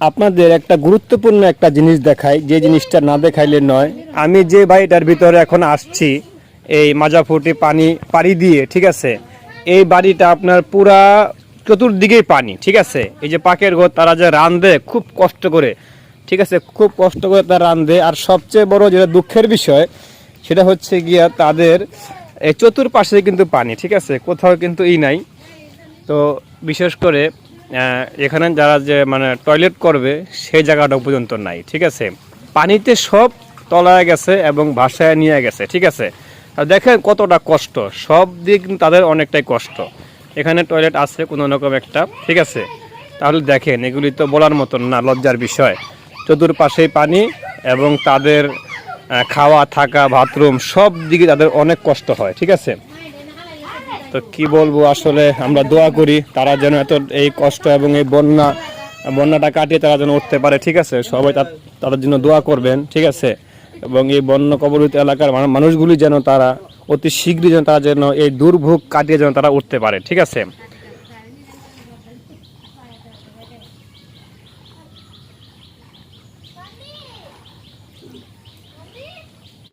আপনাদের একটা গুরুত্বপূর্ণ একটা জিনিস দেখাই, যে জিনিসটা না দেখাইলে নয়। আমি যে বাড়িটার ভিতরে এখন আসছি, এই মাজাফুটি পানি, পাড়ি দিয়ে, ঠিক আছে? এই বাড়িটা আপনার পুরা চতুর্দিকেই পানি, ঠিক আছে? এই যে পাকের ঘর, তারা যে রান্ধে খুব কষ্ট করে, ঠিক আছে? খুব কষ্ট করে তারা রান্ধে আর সবচেয়ে বড় যেটা দুঃখের বিষয়, সেটা হচ্ছে গিয়া তাদের এই চতুর্পাশে কিন্তু পানি, ঠিক আছে? কোথাও কিন্তু ই নাই। তো বিশেষ করে এখানে যারা যে মানে টয়লেট করবে, সেই জায়গাটা পর্যন্ত নাই, ঠিক আছে? পানিতে সব তলায় গেছে এবং ভাসায় নিয়ে গেছে, ঠিক আছে? দেখেন কতটা কষ্ট, সব দিক তাদের অনেকটাই কষ্ট। এখানে টয়লেট আছে কোনো রকম একটা, ঠিক আছে? তাহলে দেখেন, এগুলি তো বলার মতন না, লজ্জার বিষয়। চতুর্পাশেই পানি এবং তাদের খাওয়া, থাকা বাথরুম সব দিকে তাদের অনেক কষ্ট হয়, ঠিক আছে? তো কি বলব, আসলে আমরা দোয়া করি, তারা যেন এত এই কষ্ট এবং এই বন্যা, বন্যাটা কাটিয়ে তারা যেন উঠতে পারে, ঠিক আছে? সবাই তাদের জন্য দোয়া করবেন, ঠিক আছে? এবং এই বন্য কবলিত এলাকার মানুষগুলি যেন তারা অতি শীঘ্রই যেন তারা যেন এই দুর্ভোগ কাটিয়ে যেন তারা উঠতে পারে, ঠিক আছে?